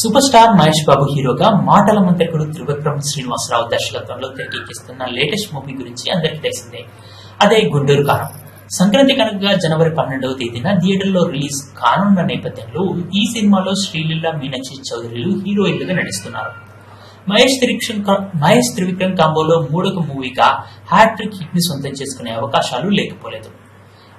Super star Mahesh Babu హీరోగా మాటల మంత్రికుడు త్రివిక్రమ్ శ్రీనివాసరావు దర్శకత్వంలో తెరకెక్కిస్తున్న లేటెస్ట్ మూవీ గురించి అందరికీ తెలిసిందే. అదే గుంటూరు కారం. సంక్రాంతి కనుక జనవరి పన్నెండవ తేదీన థియేటర్లో రిలీజ్ కానున్న నేపథ్యంలో ఈ సినిమాలో శ్రీలీల మీనాక్షి చౌదరిలు హీరోయిన్లుగా నటిస్తున్నారు. మహేష్ త్రివిక్రమ్ మహేష్ త్రివిక్రమ్ కాంబోలో మూడొక మూవీగా హ్యాట్రిక్ హిట్ని సొంతం చేసుకునే అవకాశాలు లేకపోలేదు.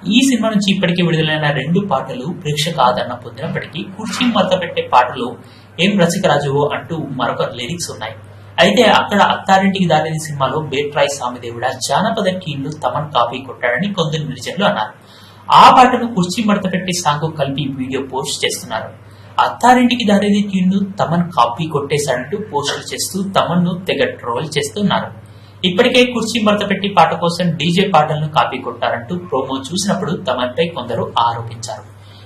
ఈ సినిమా నుంచి ఇప్పటికే విడుదలైన రెండు పాటలు ప్రేక్షక ఆదరణ పొందినప్పటికీ కుర్చీ మరత పెట్టే పాటలు ఏం రసికరాజువో అంటూ మరొక లిరిక్స్ ఉన్నాయి. అయితే అక్కడ అత్తారింటికి దారిని సినిమాలో బేట్రాయ్ సామిదేవుడ జానపద కీళ్ళు తమన్ కాపీ కొట్టాడని కొందరు నిర్జనులు అన్నారు. ఆ పాటను కుర్చీ మడత పెట్టి సాంగ్ కలిపి వీడియో పోస్ట్ చేస్తున్నారు. అత్తారింటికి దారేది ట్యూన్ తమన్ కాపీ కొట్టేశాడంటూ పోస్టులు చేస్తూ తమన్ను తెగ ట్రోల్ చేస్తున్నారు. ఇప్పటికే కుర్చీ మడత పెట్టి పాట కోసం డీజే పాటలను కాపీ కొట్టారంటూ ప్రోమో చూసినప్పుడు తమపై కొందరు ఆరోపించారు.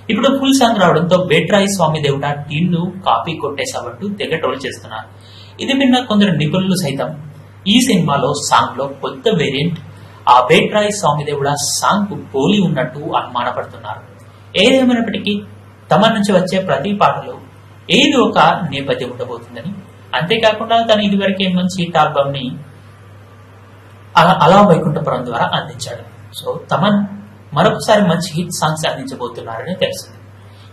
ఇప్పుడు ఫుల్ సాంగ్ రావడంతో బేట్రాయి స్వామి దేవుడ ట్యూన్ను కాపీ కొట్టేశావంటూ తెగ ట్రోల్ చేస్తున్నారు. ఇది విన్న కొందరు నిపుణులు సైతం ఈ సినిమాలో సాంగ్లో కొత్త వేరియంట్ ఆ బేట్రాయి స్వామి దేవుడ సాంగ్కు పోలి ఉన్నట్టు అనుమానపడుతున్నారు. ఏదేమైనప్పటికీ తమ నుంచి వచ్చే ప్రతి పాటలో ఏదో ఒక నేపథ్యం ఉండబోతుందని. అంతేకాకుండా తను ఇదివరకే మంచి హిట్ ఆల్బమ్ని అలా అలా వైకుంఠపురం ద్వారా అందించాడు. సో తమన్ మరొకసారి మంచి హిట్ సాంగ్స్ అందించబోతున్నారని తెలిసింది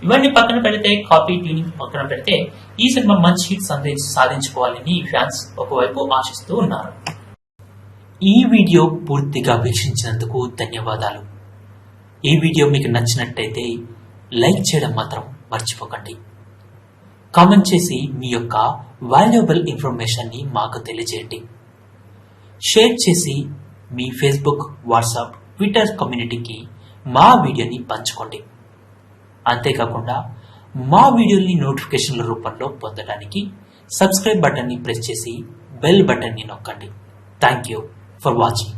ఇవన్నీ పక్కన పెడితే కాపీ ట్యూనింగ్ పక్కన పెడితే ఈ సినిమా మంచి హిట్ సందేశ సాధించుకోవాలని ఫ్యాన్స్ ఒకవైపు ఆశిస్తూ ఉన్నారు. ఈ వీడియో పూర్తిగా వీక్షించినందుకు ధన్యవాదాలు. ఈ వీడియో మీకు నచ్చినట్టయితే లైక్ చేయడం మాత్రం మర్చిపోకండి. కామెంట్ చేసి మీ యొక్క వాల్యుబుల్ ఇన్ఫర్మేషన్ని మాకు తెలియజేయండి. షేర్ చేసి మీ ఫేస్బుక్ వాట్సాప్ ట్విట్టర్ కమ్యూనిటీకి మా వీడియోని పంచుకోండి. అంతేకాకుండా మా వీడియోని నోటిఫికేషన్ల రూపంలో పొందడానికి సబ్స్క్రైబ్ బటన్ని ప్రెస్ చేసి బెల్ బటన్ని నొక్కండి. Thank you for watching.